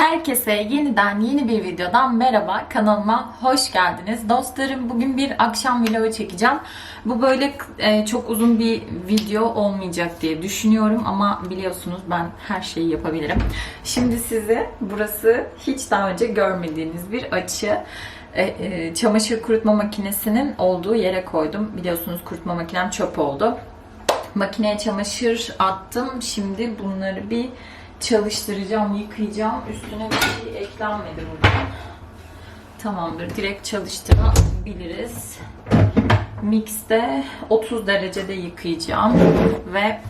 Herkese yeniden yeni bir videodan merhaba. Kanalıma hoş geldiniz. Dostlarım bugün bir akşam vlogu çekeceğim. Bu böyle e, çok uzun bir video olmayacak diye düşünüyorum ama biliyorsunuz ben her şeyi yapabilirim. Şimdi size burası hiç daha önce görmediğiniz bir açı. E, e, çamaşır kurutma makinesinin olduğu yere koydum. Biliyorsunuz kurutma makinem çöp oldu. Makineye çamaşır attım. Şimdi bunları bir çalıştıracağım, yıkayacağım. Üstüne bir şey eklenmedi burada. Tamamdır. Direkt çalıştırabiliriz. Mix'te 30 derecede yıkayacağım ve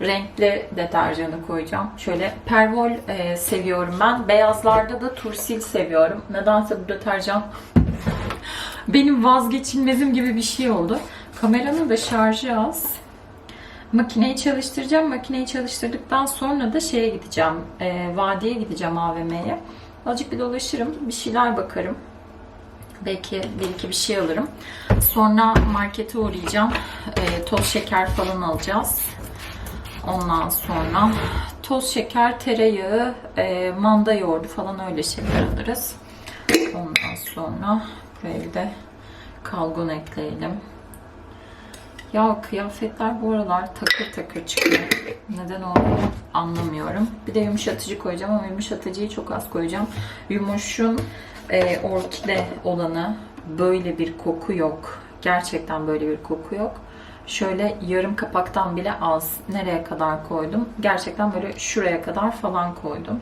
renkli deterjanı koyacağım. Şöyle pervol e, seviyorum ben. Beyazlarda da tursil seviyorum. Nedense bu deterjan benim vazgeçilmezim gibi bir şey oldu. Kameranın da şarjı az. Makineyi çalıştıracağım. Makineyi çalıştırdıktan sonra da şeye gideceğim. E, vadiye gideceğim AVM'ye. Azıcık bir dolaşırım. Bir şeyler bakarım. Belki bir iki bir şey alırım. Sonra markete uğrayacağım. E, toz şeker falan alacağız. Ondan sonra toz şeker, tereyağı, e, manda yoğurdu falan öyle şeyler alırız. Ondan sonra buraya bir de kalgon ekleyelim. Ya kıyafetler bu aralar takır takır çıkıyor. Neden olduğunu anlamıyorum. Bir de yumuşatıcı koyacağım ama yumuşatıcıyı çok az koyacağım. Yumuşun e, orkide olanı böyle bir koku yok. Gerçekten böyle bir koku yok. Şöyle yarım kapaktan bile az. Nereye kadar koydum? Gerçekten böyle şuraya kadar falan koydum.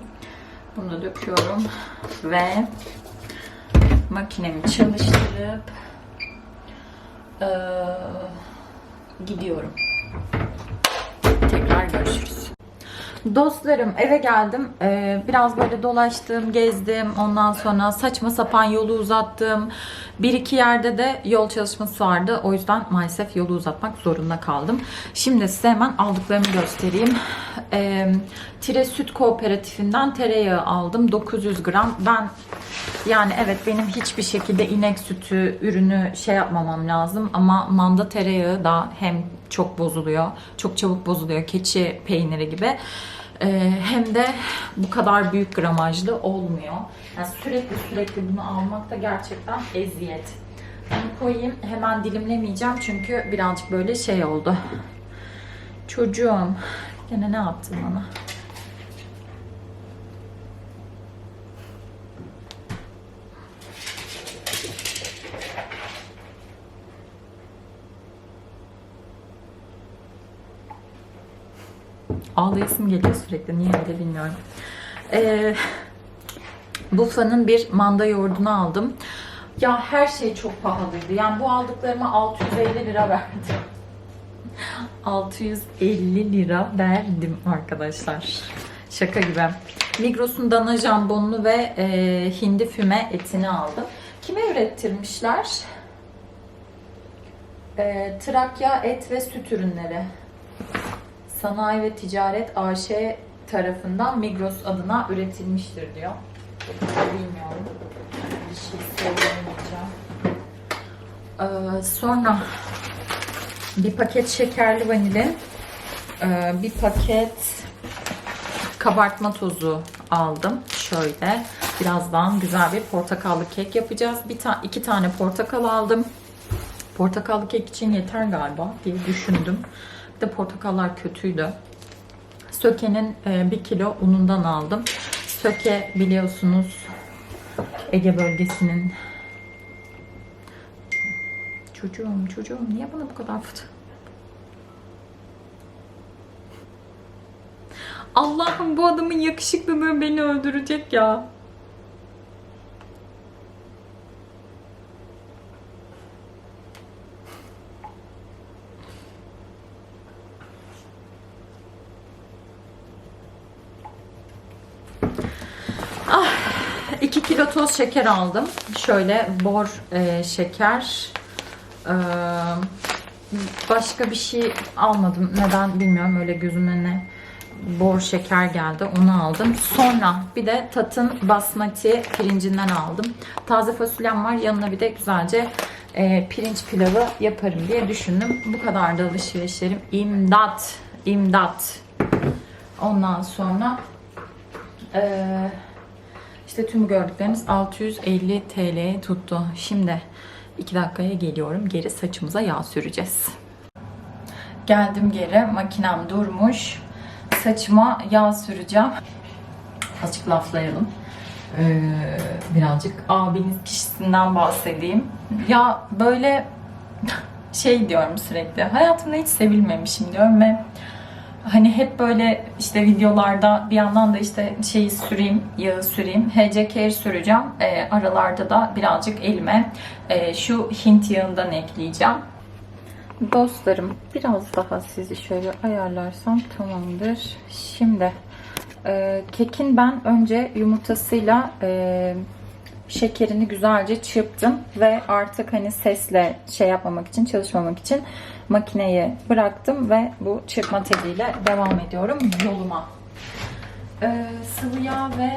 Bunu da döküyorum. Ve makinemi çalıştırıp eee gidiyorum. Tekrar görüşürüz. Dostlarım eve geldim. Ee, biraz böyle dolaştım, gezdim. Ondan sonra saçma sapan yolu uzattım. Bir iki yerde de yol çalışması vardı. O yüzden maalesef yolu uzatmak zorunda kaldım. Şimdi size hemen aldıklarımı göstereyim. Ee, Tire Süt Kooperatifinden tereyağı aldım. 900 gram. Ben yani evet benim hiçbir şekilde inek sütü ürünü şey yapmamam lazım ama manda tereyağı da hem çok bozuluyor, çok çabuk bozuluyor keçi peyniri gibi. Ee, hem de bu kadar büyük gramajlı olmuyor. Yani sürekli sürekli bunu almak da gerçekten eziyet. Bunu koyayım. Hemen dilimlemeyeceğim çünkü birazcık böyle şey oldu. Çocuğum gene ne yaptın bana? Ağlayasım geliyor sürekli. Niye öyle bilmiyorum. Ee, Bufa'nın bir manda yoğurdunu aldım. Ya her şey çok pahalıydı. Yani bu aldıklarıma 650 lira verdim. 650 lira verdim arkadaşlar. Şaka gibi. Migros'un dana jambonunu ve e, hindi füme etini aldım. Kime ürettirmişler? E, Trakya et ve süt ürünleri. Sanayi ve Ticaret AŞ tarafından Migros adına üretilmiştir diyor. Bilmiyorum. Bir şey söyleyemeyeceğim. Ee, sonra bir paket şekerli vanilin, ee, bir paket kabartma tozu aldım. Şöyle birazdan güzel bir portakallı kek yapacağız. Bir ta iki tane portakal aldım. Portakallı kek için yeter galiba diye düşündüm. De portakallar kötüydü. Söke'nin e, bir kilo unundan aldım. Söke biliyorsunuz Ege bölgesinin Çocuğum çocuğum niye bana bu kadar fıt? Allah'ım bu adamın yakışıklılığı beni öldürecek ya. Ah, 2 kilo şeker aldım. Şöyle bor e, şeker. Ee, başka bir şey almadım. Neden bilmiyorum. Öyle gözümün önüne bor şeker geldi. Onu aldım. Sonra bir de Tat'ın basmati pirincinden aldım. Taze fasulyem var. Yanına bir de güzelce e, pirinç pilavı yaparım diye düşündüm. Bu kadar da alışverişlerim. İmdat. imdat. Ondan sonra eee İşte tüm gördükleriniz 650 TL tuttu. Şimdi 2 dakikaya geliyorum. Geri saçımıza yağ süreceğiz. Geldim geri. Makinem durmuş. Saçıma yağ süreceğim. Azıcık laflayalım. Ee, birazcık abiniz kişisinden bahsedeyim. Ya böyle şey diyorum sürekli. Hayatımda hiç sevilmemişim diyorum ve hani hep böyle işte videolarda bir yandan da işte şeyi süreyim, yağı süreyim. HC Care süreceğim. Ee, aralarda da birazcık elime e, şu Hint yağından ekleyeceğim. Dostlarım biraz daha sizi şöyle ayarlarsam tamamdır. Şimdi e, kekin ben önce yumurtasıyla e, şekerini güzelce çırptım ve artık hani sesle şey yapmamak için çalışmamak için makineyi bıraktım ve bu çırpma teliyle devam ediyorum yoluma. E, sıvı yağ ve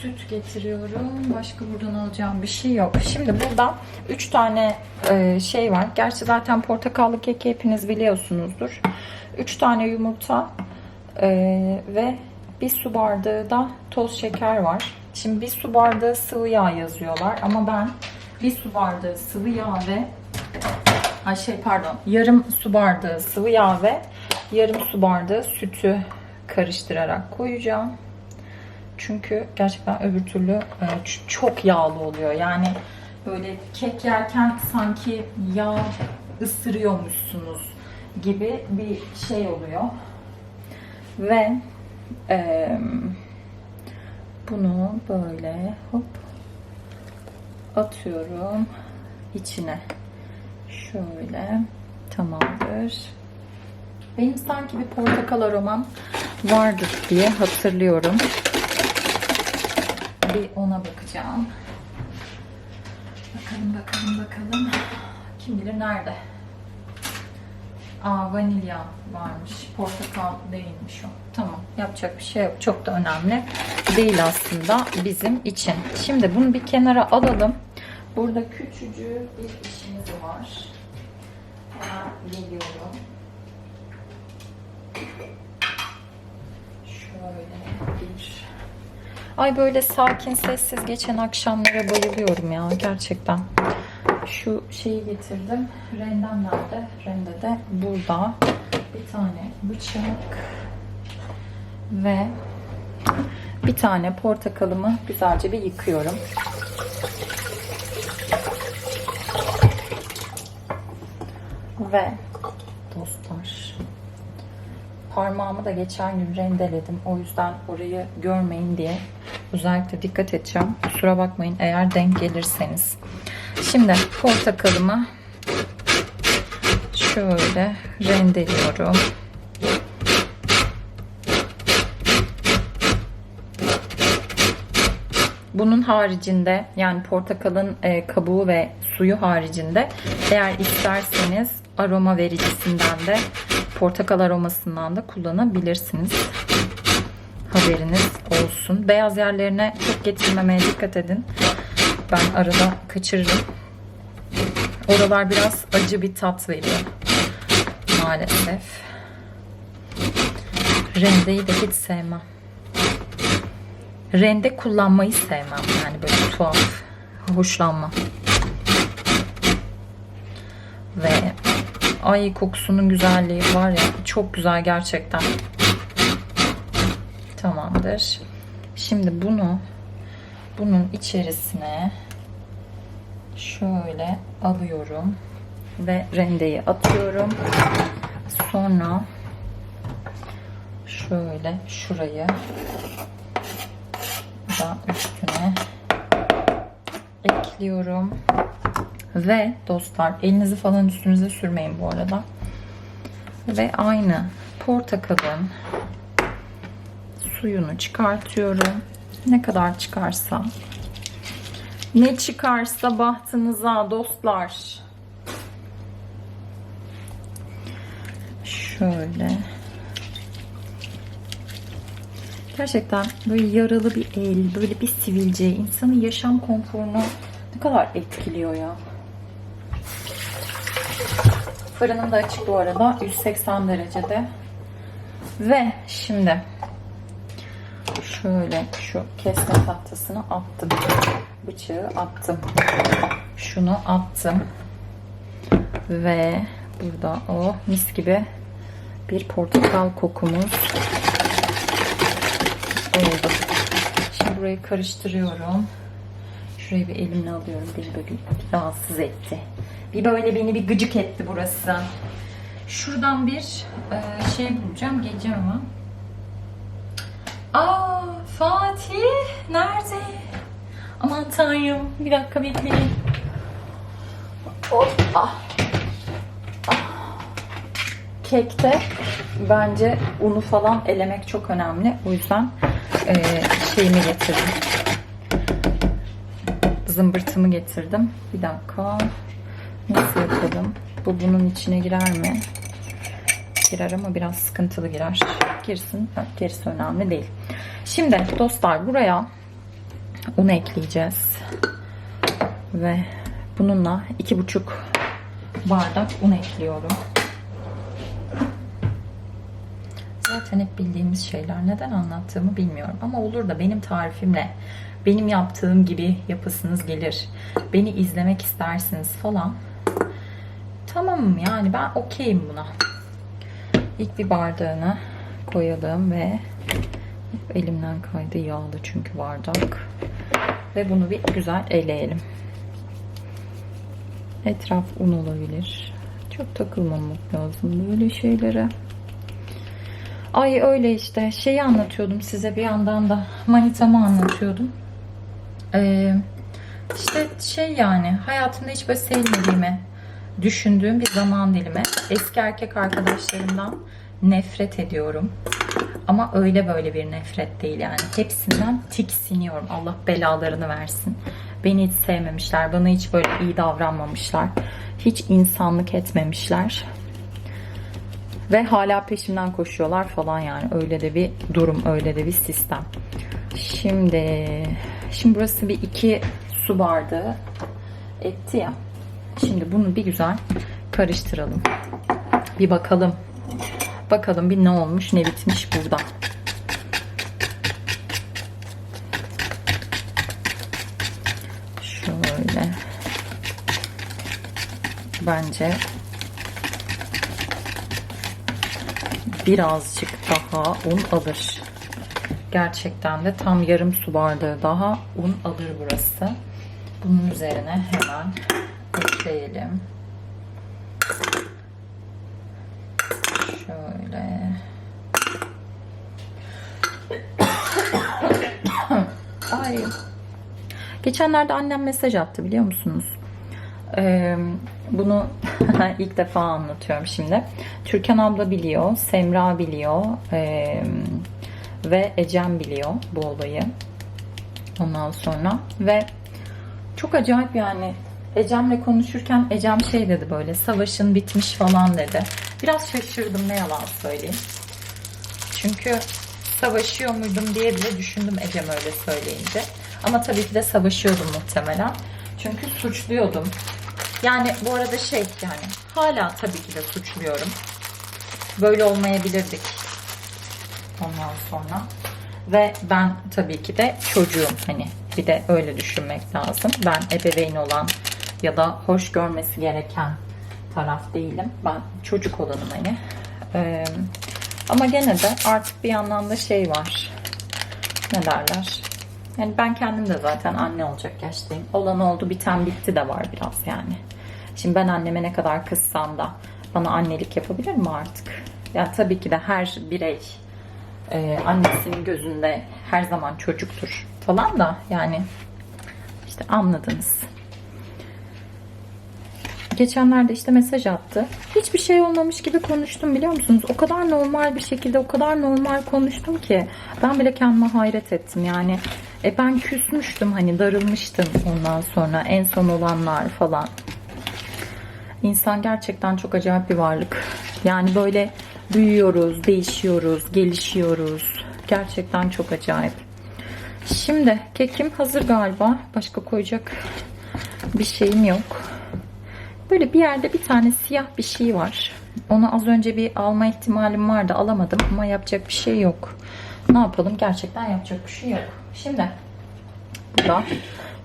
süt getiriyorum. Başka buradan alacağım bir şey yok. Şimdi burada 3 tane e, şey var. Gerçi zaten portakallı keki hepiniz biliyorsunuzdur. 3 tane yumurta e, ve bir su bardağı da toz şeker var. Şimdi bir su bardağı sıvı yağ yazıyorlar ama ben bir su bardağı sıvı yağ ve Ay şey pardon yarım su bardağı sıvı yağ ve yarım su bardağı sütü karıştırarak koyacağım. Çünkü gerçekten öbür türlü e, çok yağlı oluyor. Yani böyle kek yerken sanki yağ ısırıyormuşsunuz gibi bir şey oluyor. Ve e, bunu böyle hop atıyorum içine. Şöyle tamamdır. Benim sanki bir portakal aromam vardır diye hatırlıyorum. Bir ona bakacağım. Bakalım bakalım bakalım. Kim bilir nerede? Aa vanilya varmış. Portakal değilmiş o. Tamam yapacak bir şey yok. Çok da önemli değil aslında bizim için. Şimdi bunu bir kenara alalım. Burada küçücük bir işimiz var. Hemen geliyorum. Şöyle bir Ay böyle sakin sessiz geçen akşamlara bayılıyorum ya gerçekten. Şu şeyi getirdim. Rendem nerede? Rende de burada. Bir tane bıçak ve bir tane portakalımı güzelce bir yıkıyorum. Ve dostlar parmağımı da geçen gün rendeledim. O yüzden orayı görmeyin diye özellikle dikkat edeceğim. Kusura bakmayın eğer denk gelirseniz. Şimdi portakalımı şöyle rendeliyorum. Bunun haricinde yani portakalın e, kabuğu ve suyu haricinde eğer isterseniz aroma vericisinden de portakal aromasından da kullanabilirsiniz. Haberiniz olsun. Beyaz yerlerine çok getirmemeye dikkat edin. Ben arada kaçırırım. Oralar biraz acı bir tat veriyor. Maalesef. Rendeyi de hiç sevmem. Rende kullanmayı sevmem. Yani böyle tuhaf. Hoşlanmam. Ve ay kokusunun güzelliği var ya çok güzel gerçekten. Tamamdır. Şimdi bunu bunun içerisine şöyle alıyorum ve rendeyi atıyorum. Sonra şöyle şurayı da üstüne ekliyorum. Ve dostlar elinizi falan üstünüze sürmeyin bu arada. Ve aynı portakalın suyunu çıkartıyorum. Ne kadar çıkarsa. Ne çıkarsa bahtınıza dostlar. Şöyle. Gerçekten böyle yaralı bir el, böyle bir sivilce insanın yaşam konforunu ne kadar etkiliyor ya. Fırınım da açık bu arada. 180 derecede. Ve şimdi şöyle şu kesme tahtasını attım. Bıçağı attım. Şunu attım. Ve burada o mis gibi bir portakal kokumuz oldu. Şimdi burayı karıştırıyorum. Şurayı bir elimle alıyorum. Bir rahatsız etti. Bir böyle beni bir gıcık etti burası. Şuradan bir e, şey bulacağım. Geleceğim ama. Aa Fatih nerede? Aman tanrım. Bir dakika bekleyin. Hoppa. Ah. Kekte bence unu falan elemek çok önemli. O yüzden e, şeyimi getirdim. Zımbırtımı getirdim. Bir dakika. Nasıl yapalım? Bu bunun içine girer mi? Girer ama biraz sıkıntılı girer. Girsin. Gerisi önemli değil. Şimdi dostlar buraya un ekleyeceğiz. Ve bununla iki buçuk bardak un ekliyorum. Zaten hep bildiğimiz şeyler. Neden anlattığımı bilmiyorum. Ama olur da benim tarifimle, benim yaptığım gibi yapısınız gelir. Beni izlemek istersiniz falan. Tamamım yani ben okeyim buna. İlk bir bardağına koyalım ve elimden kaydı yağlı çünkü bardak. Ve bunu bir güzel eleyelim. Etraf un olabilir. Çok takılmamak lazım böyle şeylere. Ay öyle işte şeyi anlatıyordum size bir yandan da manitamı anlatıyordum. Ee, işte şey yani hayatımda hiç böyle sevmediğimi düşündüğüm bir zaman dilimi. Eski erkek arkadaşlarımdan nefret ediyorum. Ama öyle böyle bir nefret değil yani. Hepsinden tiksiniyorum. Allah belalarını versin. Beni hiç sevmemişler. Bana hiç böyle iyi davranmamışlar. Hiç insanlık etmemişler. Ve hala peşimden koşuyorlar falan yani. Öyle de bir durum, öyle de bir sistem. Şimdi, şimdi burası bir iki su bardağı etti ya. Şimdi bunu bir güzel karıştıralım. Bir bakalım. Bakalım bir ne olmuş, ne bitmiş burada. Şöyle. Bence birazcık daha un alır. Gerçekten de tam yarım su bardağı daha un alır burası. Bunun üzerine hemen ekleyelim. Şöyle. Ay. Geçenlerde annem mesaj attı biliyor musunuz? Ee, bunu ilk defa anlatıyorum şimdi. Türkan abla biliyor, Semra biliyor ee, ve Ecem biliyor bu olayı. Ondan sonra ve çok acayip yani Ecem'le konuşurken Ecem şey dedi böyle savaşın bitmiş falan dedi. Biraz şaşırdım ne yalan söyleyeyim. Çünkü savaşıyor muydum diye bile düşündüm Ecem öyle söyleyince. Ama tabii ki de savaşıyordum muhtemelen. Çünkü suçluyordum. Yani bu arada şey yani hala tabii ki de suçluyorum. Böyle olmayabilirdik. Ondan sonra. Ve ben tabii ki de çocuğum hani bir de öyle düşünmek lazım. Ben ebeveyn olan ya da hoş görmesi gereken taraf değilim. Ben çocuk olanım hani. Ee, ama gene de artık bir yandan da şey var. Ne derler? Yani ben kendim de zaten anne olacak yaştayım. Olan oldu biten bitti de var biraz yani. Şimdi ben anneme ne kadar kızsam da bana annelik yapabilir mi artık? Ya tabii ki de her birey e, annesinin gözünde her zaman çocuktur falan da yani işte anladınız. Geçenlerde işte mesaj attı. Hiçbir şey olmamış gibi konuştum biliyor musunuz? O kadar normal bir şekilde, o kadar normal konuştum ki ben bile kendime hayret ettim. Yani e, ben küsmüştüm hani darılmıştım ondan sonra en son olanlar falan. İnsan gerçekten çok acayip bir varlık. Yani böyle büyüyoruz, değişiyoruz, gelişiyoruz. Gerçekten çok acayip. Şimdi kekim hazır galiba. Başka koyacak bir şeyim yok. Böyle bir yerde bir tane siyah bir şey var. Onu az önce bir alma ihtimalim vardı. Alamadım ama yapacak bir şey yok. ne yapalım? Gerçekten yapacak bir şey yok. Şimdi burada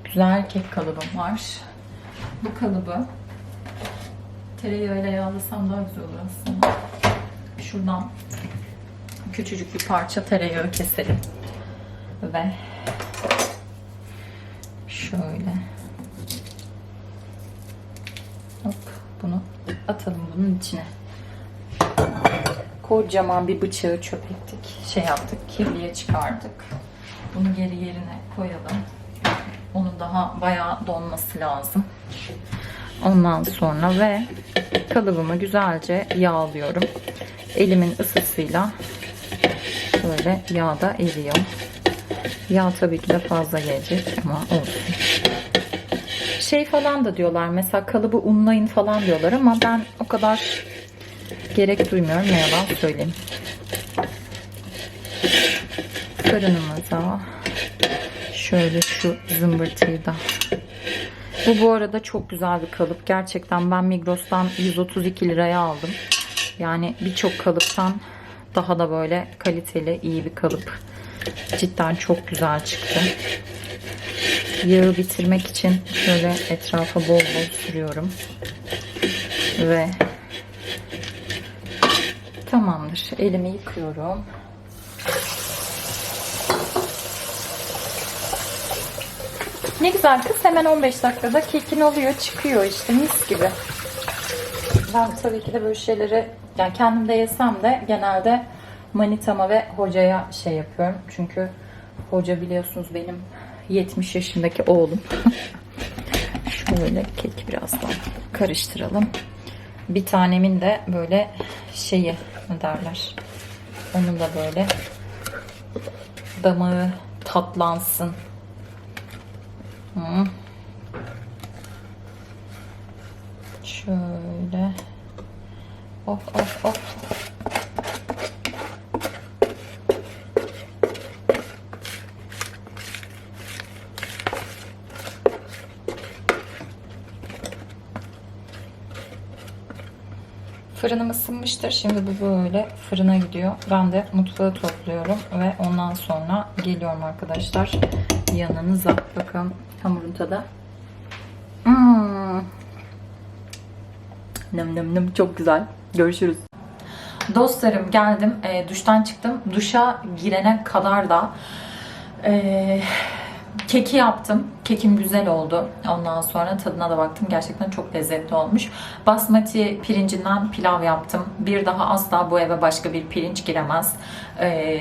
güzel kek kalıbım var. Bu kalıbı tereyağıyla yağlasam daha güzel olur aslında. Şuradan küçücük bir parça tereyağı keselim. Ve şöyle hop bunu atalım bunun içine. Kocaman bir bıçağı çöp ettik. Şey yaptık, kirliye çıkardık. Bunu geri yerine koyalım. Onun daha bayağı donması lazım. Ondan sonra ve kalıbımı güzelce yağlıyorum. Elimin ısısıyla böyle yağda eriyor. Yağ tabii ki de fazla gelecek ama olsun. Şey falan da diyorlar mesela kalıbı unlayın falan diyorlar ama ben o kadar gerek duymuyorum ne yalan söyleyeyim. Fırınımıza şöyle şu zımbırtıyı da bu bu arada çok güzel bir kalıp. Gerçekten ben Migros'tan 132 liraya aldım. Yani birçok kalıptan daha da böyle kaliteli, iyi bir kalıp. Cidden çok güzel çıktı. Yağı bitirmek için şöyle etrafa bol bol sürüyorum. Ve tamamdır. Elimi yıkıyorum. Ne güzel kız hemen 15 dakikada kekin oluyor çıkıyor işte mis gibi. Ben tabii ki de böyle şeyleri yani kendim de yesem de genelde manitama ve hocaya şey yapıyorum. Çünkü hoca biliyorsunuz benim 70 yaşındaki oğlum. Şöyle kek birazdan karıştıralım. Bir tanemin de böyle şeyi derler. Onun da böyle damağı tatlansın Hı. Isınmıştır. Şimdi bu böyle fırına gidiyor. Ben de mutfağı topluyorum ve ondan sonra geliyorum arkadaşlar yanınıza. Bakalım hamurun tadı. Hmm. Nem nem nem çok güzel. Görüşürüz. Dostlarım geldim. E, duştan çıktım. Duşa girene kadar da e, keki yaptım. Kekim güzel oldu. Ondan sonra tadına da baktım. Gerçekten çok lezzetli olmuş. Basmati pirincinden pilav yaptım. Bir daha asla bu eve başka bir pirinç giremez. E,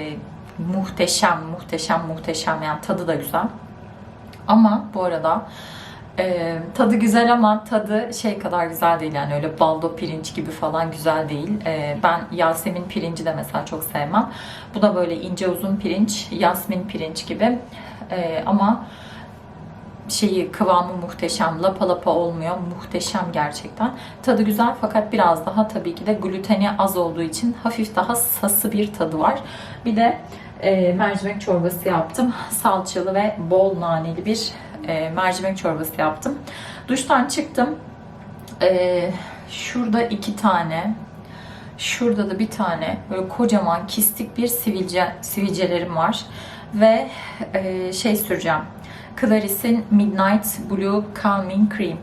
muhteşem, muhteşem, muhteşem. Yani tadı da güzel. Ama bu arada e, tadı güzel ama tadı şey kadar güzel değil yani öyle baldo pirinç gibi falan güzel değil. E, ben Yasemin pirinci de mesela çok sevmem. Bu da böyle ince uzun pirinç, Yasmin pirinç gibi. E, ama şeyi kıvamı muhteşem. Lapa lapa olmuyor. Muhteşem gerçekten. Tadı güzel fakat biraz daha tabii ki de gluteni az olduğu için hafif daha sası bir tadı var. Bir de e, mercimek çorbası yaptım. Salçalı ve bol naneli bir e, mercimek çorbası yaptım. Duştan çıktım. E, şurada iki tane Şurada da bir tane böyle kocaman kistik bir sivilce sivilcelerim var. Ve e, şey süreceğim. Claris'in Midnight Blue Calming Cream.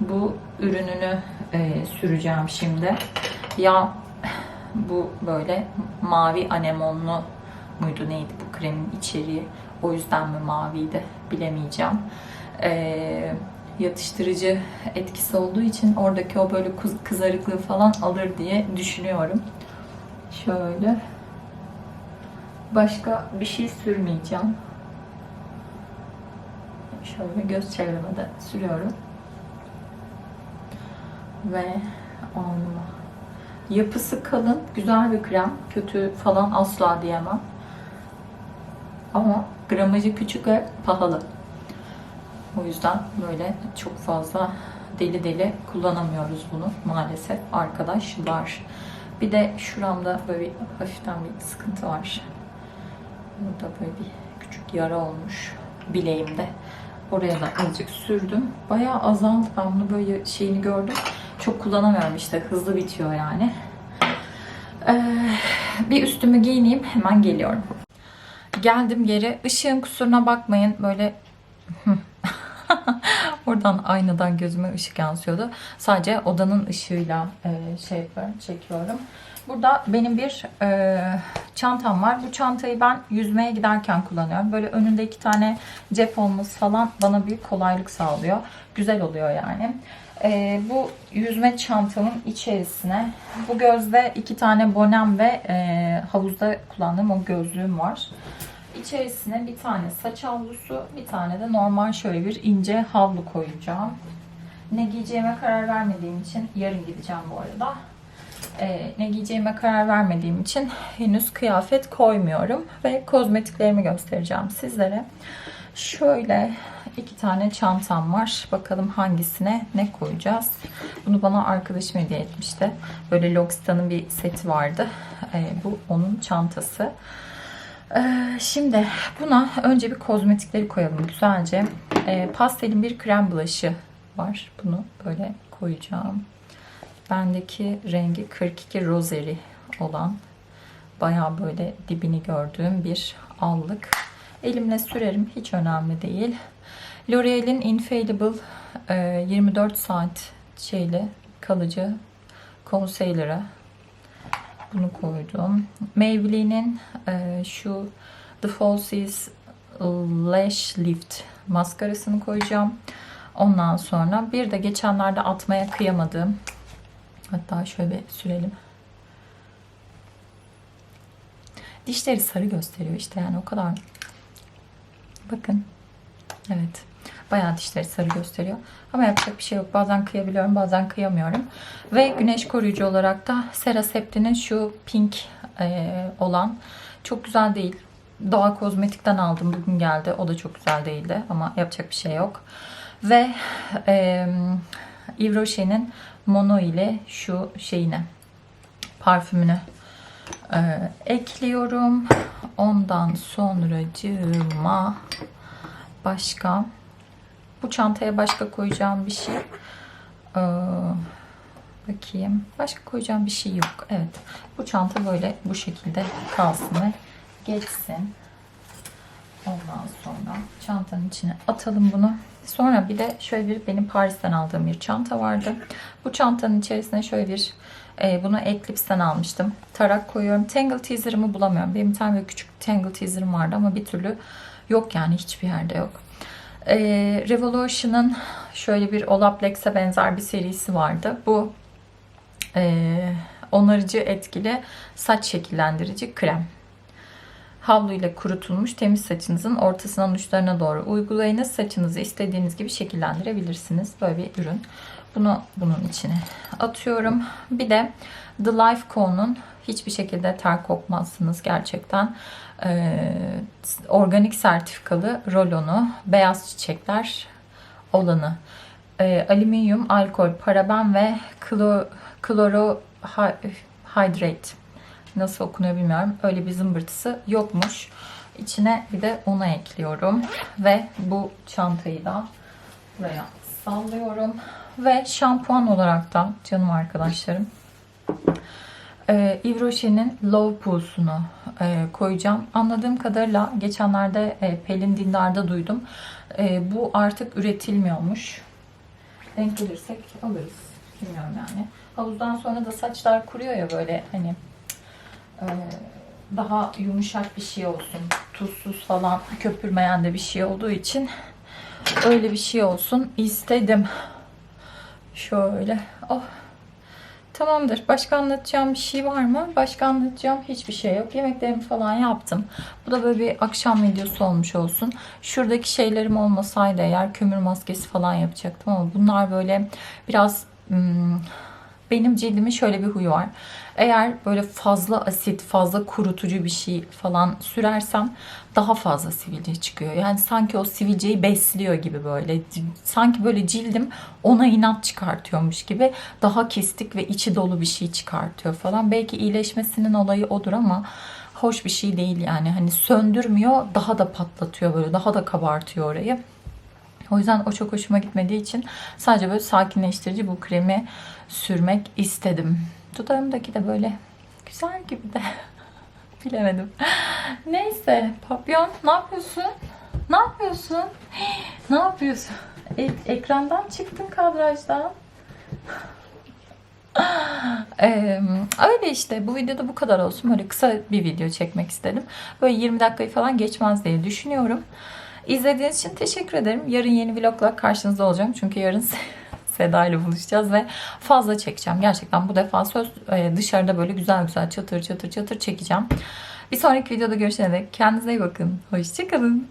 Bu ürününü e, süreceğim şimdi. Ya bu böyle mavi anemonlu muydu neydi bu kremin içeriği. O yüzden mi maviydi bilemeyeceğim. Ee, yatıştırıcı etkisi olduğu için oradaki o böyle kızarıklığı falan alır diye düşünüyorum. Şöyle. Başka bir şey sürmeyeceğim. Şöyle göz çevreme de sürüyorum. Ve alnıma. Yapısı kalın, güzel bir krem. Kötü falan asla diyemem. Ama gramajı küçük ve pahalı. O yüzden böyle çok fazla deli deli kullanamıyoruz bunu maalesef arkadaşlar. Bir de şuramda böyle bir, hafiften bir sıkıntı var. Burada böyle bir küçük yara olmuş bileğimde. Oraya da azıcık sürdüm. Bayağı azaldı. Ben bunu böyle şeyini gördüm. Çok kullanamıyorum işte. Hızlı bitiyor yani. Ee, bir üstümü giyineyim. Hemen geliyorum. geldim geri. Işığın kusuruna bakmayın. Böyle Oradan aynadan gözüme ışık yansıyordu. Sadece odanın ışığıyla e, şey yapıyorum, çekiyorum. Burada benim bir e, çantam var. Bu çantayı ben yüzmeye giderken kullanıyorum. Böyle önünde iki tane cep olması falan bana büyük kolaylık sağlıyor. Güzel oluyor yani. E, bu yüzme çantamın içerisine bu gözde iki tane bonem ve e, havuzda kullandığım o gözlüğüm var. İçerisine bir tane saç havlusu, bir tane de normal şöyle bir ince havlu koyacağım. Ne giyeceğime karar vermediğim için yarın gideceğim bu arada. Ee, ne giyeceğime karar vermediğim için henüz kıyafet koymuyorum ve kozmetiklerimi göstereceğim sizlere. Şöyle iki tane çantam var. Bakalım hangisine ne koyacağız. Bunu bana arkadaşım hediye etmişti. Böyle L'Occitane'ın bir seti vardı. Ee, bu onun çantası. Ee, şimdi buna önce bir kozmetikleri koyalım güzelce. Ee, pastelin bir krem blush'ı var. Bunu böyle koyacağım. Bendeki rengi 42 Rosary olan bayağı böyle dibini gördüğüm bir allık. Elimle sürerim hiç önemli değil. L'Oreal'in Infallible e, 24 saat şeyli kalıcı concealer'ı bunu koydum. Maybelline'in e, şu The Falsies Lash Lift maskarasını koyacağım. Ondan sonra bir de geçenlerde atmaya kıyamadığım hatta şöyle sürelim. Dişleri sarı gösteriyor işte yani o kadar. Bakın. Evet. Bayağı dişleri sarı gösteriyor. Ama yapacak bir şey yok. Bazen kıyabiliyorum, bazen kıyamıyorum. Ve güneş koruyucu olarak da Cerasepti'nin şu pink e, olan çok güzel değil. Doğa Kozmetik'ten aldım. Bugün geldi. O da çok güzel değildi. Ama yapacak bir şey yok. Ve e, Yves Rocher'in Mono ile şu şeyine parfümünü e, ekliyorum. Ondan sonra cığıma başka bu çantaya başka koyacağım bir şey. Ee, bakayım. Başka koyacağım bir şey yok. Evet. Bu çanta böyle bu şekilde kalsın ve geçsin. Ondan sonra çantanın içine atalım bunu. Sonra bir de şöyle bir benim Paris'ten aldığım bir çanta vardı. Bu çantanın içerisine şöyle bir e, bunu Eclipse'den almıştım. Tarak koyuyorum. Tangle teaser'ımı bulamıyorum. Benim bir tane böyle küçük tangle teaser'ım vardı ama bir türlü yok yani hiçbir yerde yok. E, Revolution'ın şöyle bir Olaplex'e benzer bir serisi vardı. Bu e, onarıcı etkili saç şekillendirici krem. Havlu ile kurutulmuş temiz saçınızın ortasından uçlarına doğru uygulayınız. Saçınızı istediğiniz gibi şekillendirebilirsiniz. Böyle bir ürün. Bunu bunun içine atıyorum. Bir de The Life Co'nun hiçbir şekilde ter kokmazsınız gerçekten. Ee, organik sertifikalı rolonu, beyaz çiçekler olanı. Ee, alüminyum, alkol, paraben ve klo, klorohydrate nasıl okunuyor bilmiyorum. Öyle bir zımbırtısı yokmuş. İçine bir de onu ekliyorum. Ve bu çantayı da buraya sallıyorum. Ve şampuan olarak da canım arkadaşlarım e, Yves Rocher'in Love Pools'unu e, koyacağım. Anladığım kadarıyla geçenlerde e, Pelin Dindar'da duydum. E, bu artık üretilmiyormuş. Denk gelirsek alırız. Bilmiyorum yani. Havuzdan sonra da saçlar kuruyor ya böyle hani daha yumuşak bir şey olsun. Tuzsuz falan köpürmeyen de bir şey olduğu için öyle bir şey olsun istedim. Şöyle. Oh. Tamamdır. Başka anlatacağım bir şey var mı? Başka anlatacağım hiçbir şey yok. Yemeklerimi falan yaptım. Bu da böyle bir akşam videosu olmuş olsun. Şuradaki şeylerim olmasaydı eğer kömür maskesi falan yapacaktım ama bunlar böyle biraz hmm, benim cildimin şöyle bir huyu var. Eğer böyle fazla asit, fazla kurutucu bir şey falan sürersem daha fazla sivilce çıkıyor. Yani sanki o sivilceyi besliyor gibi böyle. Sanki böyle cildim ona inat çıkartıyormuş gibi daha kestik ve içi dolu bir şey çıkartıyor falan. Belki iyileşmesinin olayı odur ama hoş bir şey değil yani. Hani söndürmüyor, daha da patlatıyor böyle, daha da kabartıyor orayı. O yüzden o çok hoşuma gitmediği için sadece böyle sakinleştirici bu kremi sürmek istedim. Dudağımdaki de böyle güzel gibi de. Bilemedim. Neyse. Papyon ne yapıyorsun? Ne yapıyorsun? Ne yapıyorsun? Ek- ekrandan çıktın kadrajdan. Ee, öyle işte bu videoda bu kadar olsun. Böyle kısa bir video çekmek istedim. Böyle 20 dakikayı falan geçmez diye düşünüyorum. İzlediğiniz için teşekkür ederim. Yarın yeni vlogla karşınızda olacağım. Çünkü yarın Seda ile buluşacağız ve fazla çekeceğim. Gerçekten bu defa söz e, dışarıda böyle güzel güzel çatır çatır çatır çekeceğim. Bir sonraki videoda görüşene dek kendinize iyi bakın. Hoşçakalın.